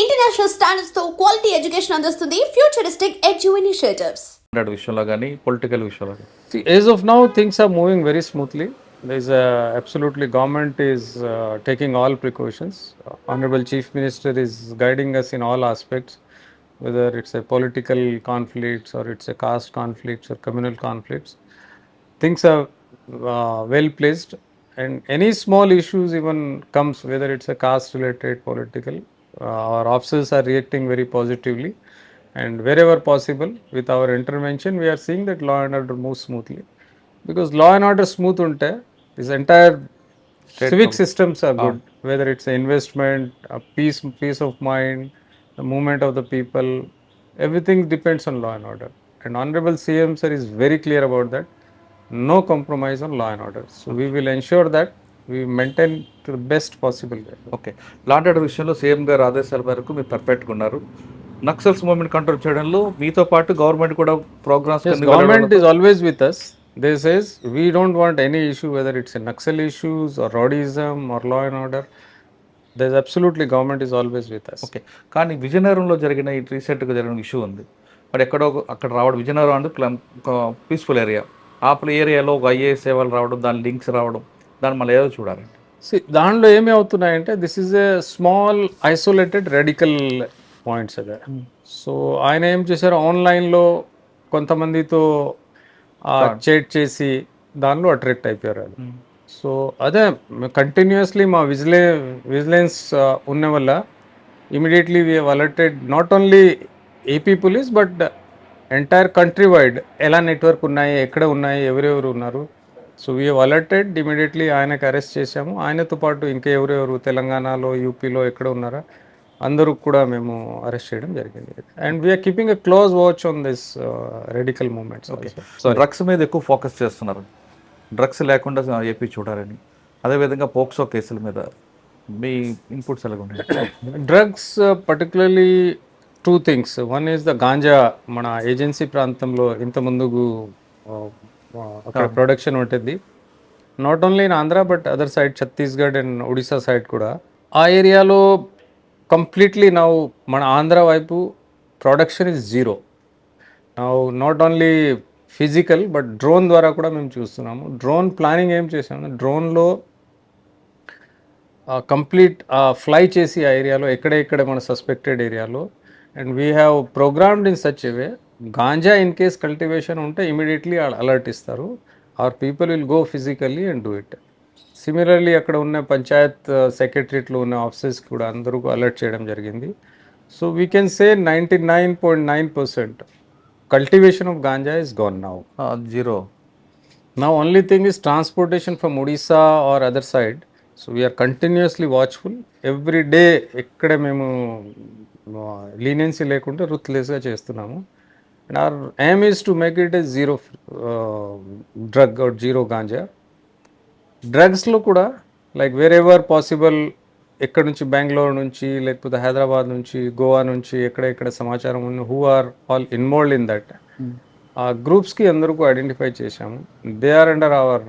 International standards తో quality education అందిస్తుంది futuristic edu initiatives మాట్లాడే విషయంలో కానీ పొలిటికల్ విషయంలో కానీ See, as of now, things are moving very smoothly. There is a, absolutely government is uh, taking all precautions. Uh, Honorable Chief Minister is guiding us in all aspects, whether it's a political conflicts or it's a caste conflicts or communal conflicts. Things are uh, well placed, and any small issues even comes whether it's a caste related political. Uh, our officers are reacting very positively and wherever possible with our intervention we are seeing that law and order moves smoothly. Because law and order smooth unte this entire civic systems are good. Whether it's investment a peace peace of mind the movement of the people everything depends on law and order. And honorable cm sir is very clear about that. No compromise on law and order. So we will ensure that maintain best possible okay land విషయంలో CM గారు ఆదేశాల వరకు మీరు పర్ఫెక్ట్గా ఉన్నారు. Naxals moment control చేయడంలో మీతో పాటు గవర్నమెంట్ కూడా programmes government is always with us this is we don't want any issue whether it's Naxal issues or rowdyism or law and order this absolutely government is always with us okay కానీ విజయనగరంలో జరిగిన ఈ రీసెంట్గా జరిగిన issue ఉంది. మరి ఎక్కడో అక్కడ రావడం విజయనగరం అంటే ప్లం పీస్ఫుల్ ఏరియా ఆ ఏరియాలో ఒక ఐఏఎస్ సేవలు రావడం దాని లింక్స్ రావడం దాన్ని మళ్ళీ ఏదో చూడాలండి. దాంట్లో ఏమి అవుతున్నాయంటే this is a small isolated radical points అదే సో ఆయన ఏం చేశారు? ఆన్లైన్లో కొంతమందితో చేట్ చేసి దానిలో అట్రాక్ట్ అయిపోయారు అది. సో అదే కంటిన్యూస్లీ మా విజిలే విజిలెన్స్ ఉన్న వల్ల immediately we alerted not only AP police but entire country wide ఎలా నెట్వర్క్ ఉన్నాయి ఎక్కడ ఉన్నాయి ఎవరెవరు ఉన్నారు సో వీ అలర్టెడ్ ఇమీడియట్లీ ఆయనకు అరెస్ట్ చేశాము. ఆయనతో పాటు ఇంకా ఎవరెవరు తెలంగాణలో యూపీలో ఎక్కడ ఉన్నారా అందరూ కూడా మేము అరెస్ట్ చేయడం జరిగింది. And we're keeping a close watch on this radical moments drugs మీద ఎక్కువ ఫోకస్ చేస్తున్నారు. డ్రగ్స్ లేకుండా ఏపీ చూడాలని. అదేవిధంగా పోక్సో కేసుల మీద మీ ఇన్పుట్స్ ఎలాగ ఉన్నాయి? Drugs particularly two things one is the ganja మన ఏజెన్సీ ప్రాంతంలో ఇంత ముందుకు ఆ, అక్కడ ప్రొడక్షన్ ఉంటుంది. Not only in Andhra but other side Chhattisgarh and Odisha side కూడా. ఆ ఏరియాలో కంప్లీట్లీ నౌ మన ఆంధ్ర వైపు production is zero now not only physical but drone ద్వారా కూడా మేము చూస్తున్నాము. డ్రోన్ ప్లానింగ్ ఏం చేసాము డ్రోన్లో కంప్లీట్ ఫ్లై చేసి ఆ ఏరియాలో ఎక్కడెక్కడ మన సస్పెక్టెడ్ ఏరియాలో. And we have programmed in such way ganja in case cultivation ఉంటే ఇమీడియట్లీ అలర్ట్ ఇస్తారు. Or people will go physically and do it. Similarly అక్కడ ఉన్న పంచాయత్ సెక్రటరీలో ఉన్న ఆఫీసెస్ కూడా అందరూ అలర్ట్ చేయడం జరిగింది. So we can say ninety nine point nine percent cultivation of ganja is gone now zero only thing is transportation from Odisha or other side. So we are continuously watchful. Every day ఎక్కడ మేము leniency లేకుండా రుత్లెస్గా చేస్తున్నాము. And our aim is to make it a zero drug or zero ganja డ్రగ్స్లో కూడా like wear ever possible ఎక్కడ నుంచి బెంగళూరు నుంచి లేకపోతే హైదరాబాద్ నుంచి గోవా నుంచి ఎక్కడ ఎక్కడ సమాచారం ఉన్న who are all involved in that ఆ గ్రూప్స్కి అందరికీ ఐడెంటిఫై చేశాము. They are under our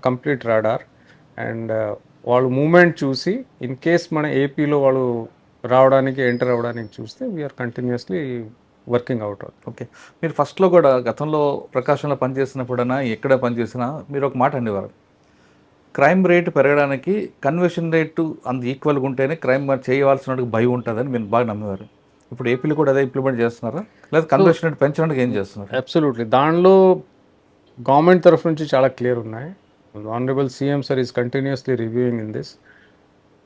complete radar and వాళ్ళు మూమెంట్ చూసి ఇన్ కేస్ మన ఏపీలో వాళ్ళు రావడానికి ఎంటర్ అవ్వడానికి చూస్తే we're continuously working out okay. మీరు ఫస్ట్లో కూడా గతంలో ప్రకాశంలో పనిచేసినప్పుడైనా ఎక్కడ పనిచేసినా మీరు ఒక మాట అనేవారు. క్రైమ్ రేటు పెరగడానికి కన్వర్షన్ రేటు అంత ఈక్వల్గా ఉంటేనే క్రైమ్ చేయవలసిన భయం ఉంటుందని మీరు బాగా నమ్మేవారు. ఇప్పుడు ఏపీలో కూడా అదే ఇంప్లిమెంట్ చేస్తున్నారా? లేదా కన్వర్షన్ రేట్ పెంచడానికి ఏం చేస్తున్నారు? అబ్సల్యూట్లీ దానిలో గవర్నమెంట్ తరఫు నుంచి చాలా క్లియర్ ఉన్నాయి. Honourable CM sir is continuously reviewing in this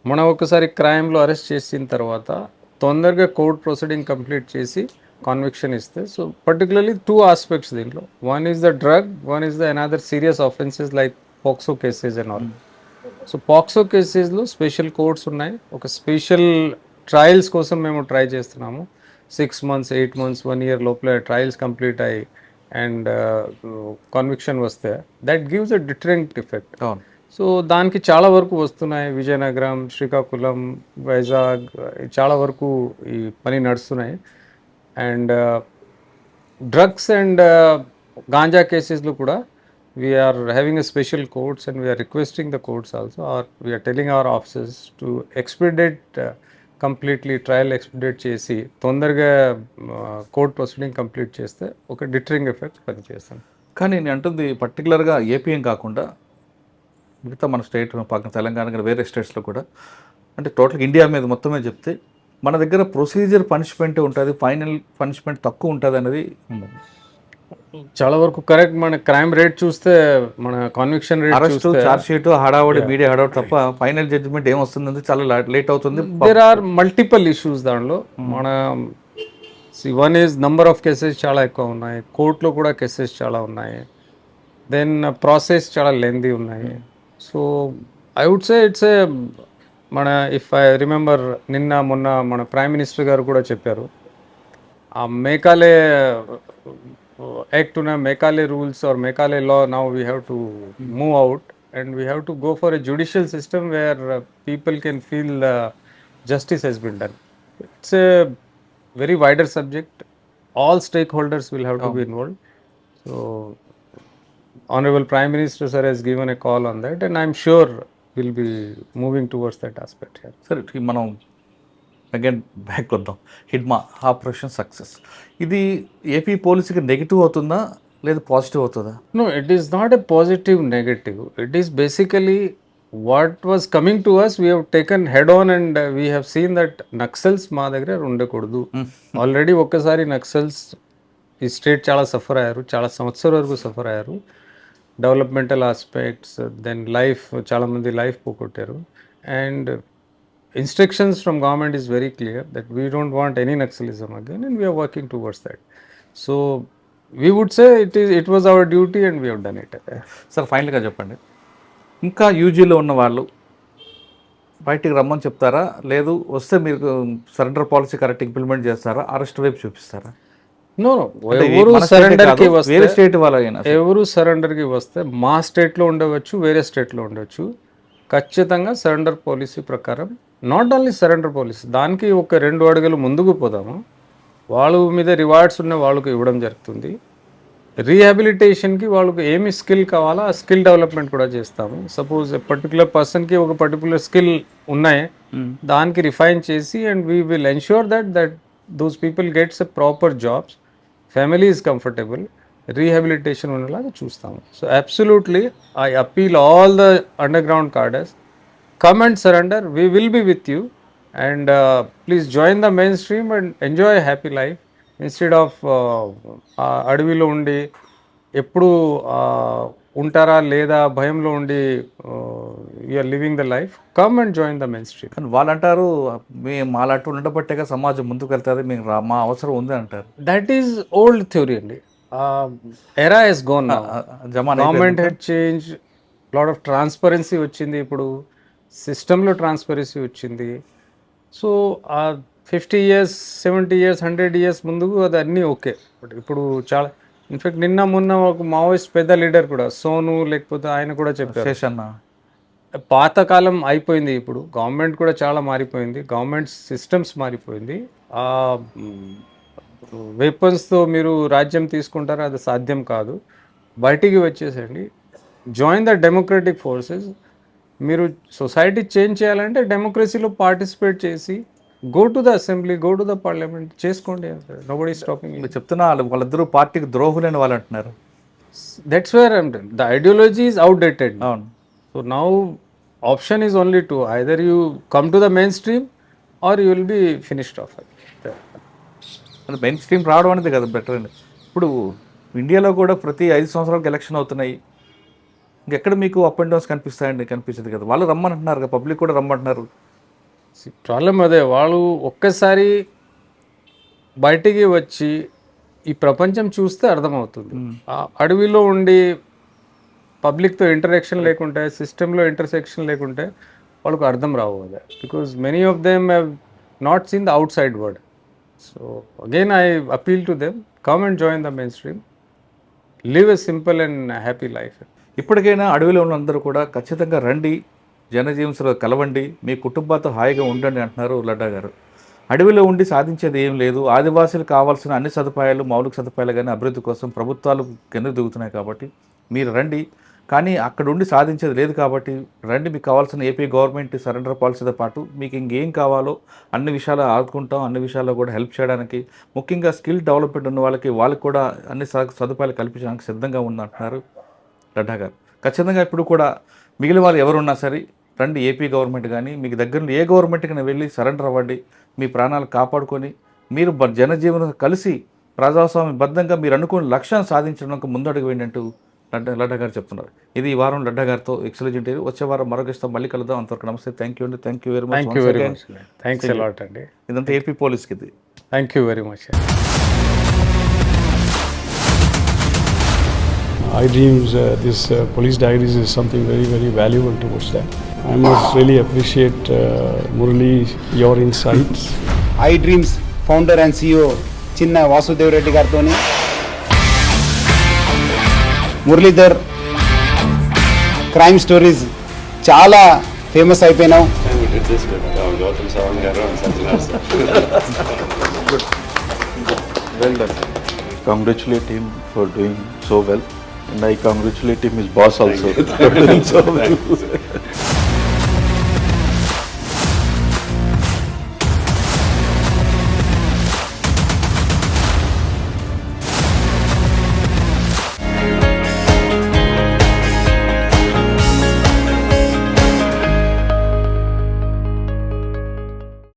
మనం ఒకసారి క్రైమ్లో అరెస్ట్ చేసిన తర్వాత తొందరగా కోర్ట్ ప్రొసీడింగ్ కంప్లీట్ చేసి కాన్విక్షన్ ఇస్తే సో పర్టికులర్లీ టూ ఆస్పెక్ట్స్ దీంట్లో. One is the drug one is the another serious offences like POCSO cases and all so POCSO కేసెస్లో special courts ఉన్నాయి. ఒక స్పెషల్ ట్రయల్స్ కోసం మేము ట్రై చేస్తున్నాము. Six months eight months one year లోపల trials complete అయ్యి and conviction వస్తే that gives a different effect so దానికి చాలా వరకు వస్తున్నాయి. విజయనగరం శ్రీకాకుళం వైజాగ్ చాలా వరకు ఈ పని నడుస్తున్నాయి. అండ్ డ్రగ్స్ అండ్ గాంజా కేసెస్లో కూడా we're having a special courts and we're requesting the courts also or we're telling our officers to expedite completely trial expedite చేసి తొందరగా కోర్ట్ ప్రొసీడింగ్ కంప్లీట్ చేస్తే ఒక డిటరింగ్ ఎఫెక్ట్ పనిచేస్తాను కానీ నేను అంటుంది పర్టికులర్గా ఏపీఎం కాకుండా మిగతా మన స్టేట్ పక్కన తెలంగాణ కానీ వేరే స్టేట్స్లో కూడా అంటే టోటల్ ఇండియా మీద మొత్తమే చెప్తే మన దగ్గర ప్రొసీజర్ పనిష్మెంట్ ఉంటుంది ఫైనల్ పనిష్మెంట్ తక్కువ ఉంటుంది అనేది చాలా వరకు కరెక్ట్ మన క్రైమ్ రేట్ చూస్తే మన conviction rate arrest charge sheet హడావడి media హడావడి తప్ప ఫైనల్ జడ్జిమెంట్ ఏమొస్తుంది చాలా లేట్ అవుతుంది. దేర్ ఆర్ మల్టిపల్ ఇష్యూస్ దానిలో మన one is number of cases చాలా ఎక్కువ ఉన్నాయి. కోర్టులో కూడా కేసెస్ చాలా ఉన్నాయి. దెన్ ప్రాసెస్ చాలా లెందీ ఉన్నాయి. So I would say it's a మన ఇఫ్ ఐ రిమెంబర్ నిన్న మొన్న మన ప్రైమ్ మినిస్టర్ గారు కూడా చెప్పారు. ఆ మేకాలే యాక్ట్ ఉన్న Macaulay rules or Macaulay law now we have to move out and we have to go for a judicial system where people can feel the justice has been done it's a very wider subject all stakeholders will have to be involve so honourable prime minister sir he's given a call on that and I'm sure will be moving towards that aspect here సరే మనం again back వద్దాం Hidma operation success ఇది AP పోలీసుకి negative అవుతుందా లేదు positive అవుతుందా? No it is not a positive negative it is basically what was coming to us we taken head on and we have seen that Naxals మా దగ్గర ఉండకూడదు. Hmm. Already ఒక్కసారి నక్సల్స్ ఈ స్టేట్ చాలా సఫర్ అయ్యారు చాలా సంవత్సరం వరకు సఫర్ అయ్యారు. డెవలప్మెంటల్ ఆస్పెక్ట్స్ దెన్ లైఫ్ చాలామంది life పోగొట్టారు. And instructions from government is very clear that we don't want any naxalism again and we're working towards that so we would say it is it was our duty and we done it sir ఫైనల్గా చెప్పండి. ఇంకా యూజీలో ఉన్న వాళ్ళు బయటికి రమ్మని చెప్తారా? లేదు వస్తే మీరు సరెండర్ పాలసీ కరెక్ట్ ఇంప్లిమెంట్ చేస్తారా? అరెస్ట్ వైపు చూపిస్తారా? ఎవరు సరెండర్కి వేరే వస్తే స్టేట్ వాళ్ళైనా ఎవరు సరెండర్కి వస్తే మా స్టేట్లో ఉండవచ్చు వేరే స్టేట్లో ఉండవచ్చు ఖచ్చితంగా సరెండర్ పాలసీ ప్రకారం నాట్ ఓన్లీ సరెండర్ పాలసీ దానికి ఒక రెండు అడుగులు ముందుకు పోదాము. వాళ్ళ మీద రివార్డ్స్ ఉన్న వాళ్ళకు ఇవ్వడం జరుగుతుంది. రీహాబిలిటేషన్కి వాళ్ళకు ఏమి స్కిల్ కావాలో ఆ స్కిల్ డెవలప్మెంట్ కూడా చేస్తాము. సపోజ్ పర్టికులర్ పర్సన్కి ఒక పర్టికులర్ స్కిల్ ఉన్నాయి దానికి రిఫైన్ చేసి and we will ensure that that those people gets a proper jobs family is comfortable rehabilitation ఉండేలాగా చూస్తాము. So absolutely I appeal all the underground cadres come and surrender we will be with you and please join the mainstream and enjoy happy life instead of అడవిలో ఉండి ఎప్పుడు ఉంటారా లేదా భయంలో ఉండి you're living the life come and join the mainstream కానీ వాళ్ళు అంటారు మేము మాలాంటి ఉండబట్టేగా సమాజం ముందుకు వెళ్తుంది మేము రా- మా అవసరం ఉంది అంటారు. దట్ ఈస్ ఓల్డ్ థ్యూరీ అండి. Era is gone government had change lot of transparency వచ్చింది ఇప్పుడు. సిస్టంలో ట్రాన్స్పరెన్సీ వచ్చింది. So fifty years seventy years hundred years ముందుకు అది అన్నీ ఓకే బట్ ఇప్పుడు చాలా ఇన్ఫాక్ట్ నిన్న మొన్న ఒక మావోయిస్ట్ పెద్ద లీడర్ కూడా సోను లేకపోతే ఆయన కూడా చెప్పారు. శేషన్న పాతకాలం అయిపోయింది ఇప్పుడు. గవర్నమెంట్ కూడా చాలా మారిపోయింది. గవర్నమెంట్ సిస్టమ్స్ మారిపోయింది. ఆ వెపన్స్తో మీరు రాజ్యం తీసుకుంటారా? అది సాధ్యం కాదు. బయటికి వచ్చేసండి జాయిన్ ద డెమోక్రటిక్ ఫోర్సెస్ మీరు సొసైటీ చేంజ్ చేయాలంటే డెమోక్రసీలో పార్టిసిపేట్ చేసి go to the assembly go to the parliament చేసుకోండి నోబడి స్టాపింగ్ మీరు చెప్తున్నా వాళ్ళు వాళ్ళిద్దరూ పార్టీకి ద్రోహులని వాళ్ళు అంటున్నారు. That's where the ideology is outdated అవును. So now option is only two. Either you come to the mainstream or you will be finished off. అది మెయిన్ స్ట్రీమ్ రావడం అనేది కదా బెటర్ అండి. ఇప్పుడు ఇండియాలో కూడా ప్రతి ఐదు సంవత్సరాలకు ఎలక్షన్ అవుతున్నాయి. ఇంకెక్కడ మీకు అప్ అండ్ డౌన్స్ కనిపిస్తాయండి కనిపించదు కదా. వాళ్ళు రమ్మంటున్నారు కదా పబ్లిక్ కూడా రమ్మంటున్నారు. ప్రాబ్లం అదే వాళ్ళు ఒక్కసారి బయటికి వచ్చి ఈ ప్రపంచం చూస్తే అర్థమవుతుంది. ఆ అడవిలో ఉండి పబ్లిక్తో ఇంటరాక్షన్ లేకుంటే సిస్టంలో ఇంటర్సెక్షన్ లేకుంటే వాళ్ళకు అర్థం రావు అదే. Because many of them have not seen the outside world so again I appeal to them come and join the mainstream live a simple and happy life ఇప్పటికైనా అడవిలో ఉన్నందరూ కూడా ఖచ్చితంగా రండి జనజీవన్స్లో కలవండి మీ కుటుంబాలతో హాయిగా ఉండండి అంటున్నారు లడ్డా గారు. అడవిలో ఉండి సాధించేది ఏం లేదు. ఆదివాసీలు కావాల్సిన అన్ని సదుపాయాలు మౌలిక సదుపాయాలు కానీ అభివృద్ధి కోసం ప్రభుత్వాలు కింద దిగుతున్నాయి కాబట్టి మీరు రండి. కానీ అక్కడ ఉండి సాధించేది లేదు కాబట్టి రండి మీకు కావాల్సిన ఏపీ గవర్నమెంట్ సరెండర్ పాలసీతో పాటు మీకు ఇంకేం కావాలో అన్ని విషయాలు ఆదుకుంటాం. అన్ని విషయాల్లో కూడా హెల్ప్ చేయడానికి ముఖ్యంగా స్కిల్ డెవలప్మెంట్ ఉన్న వాళ్ళకి వాళ్ళకి కూడా అన్ని స- సదుపాయాలు కల్పించడానికి సిద్ధంగా ఉందంటున్నారు లడ్డా గారు. ఖచ్చితంగా ఇప్పుడు కూడా మిగిలిన వాళ్ళు ఎవరున్నా సరే రండి ఏపీ గవర్నమెంట్ కానీ మీకు దగ్గర ఏ గవర్నమెంట్కి వెళ్ళి సరెండర్ అవ్వండి మీ ప్రాణాలు కాపాడుకొని మీరు జనజీవనం కలిసి ప్రజాస్వామ్యబద్ధంగా మీరు అనుకున్న లక్ష్యాన్ని సాధించడానికి ముందడుగు వేయండి లడ్డా లడ్డా గారు చెప్తున్నారు. ఇది ఈ వారం లడ్డా గారితో ఎక్సలెంట్ ఇంటర్వ్యూ. వచ్చే వారం మరొక ఇస్తాం. మళ్ళీ కలుద్దాం. అంతవరకు నమస్తే. థ్యాంక్ యూ అండి. Thank you very much thank you very much thanks a lot అండి. ఇదంతా ఏపీ పోలీస్కి ఇది. Thank you very much I dreams, uh, this uh, police diaries is something very, very valuable towards that. I must really appreciate uh, Murali, your insights. I dreams founder and CEO Chinna Vasudev Reddy గారితో Muralidhar crime stories చాలా famous అయిపోయినావు we did this with uh, Gautam Savan Garu and Sanjana sir. Well done. Congratulate him for doing so well. And I congratulate him, his boss also, for doing so well.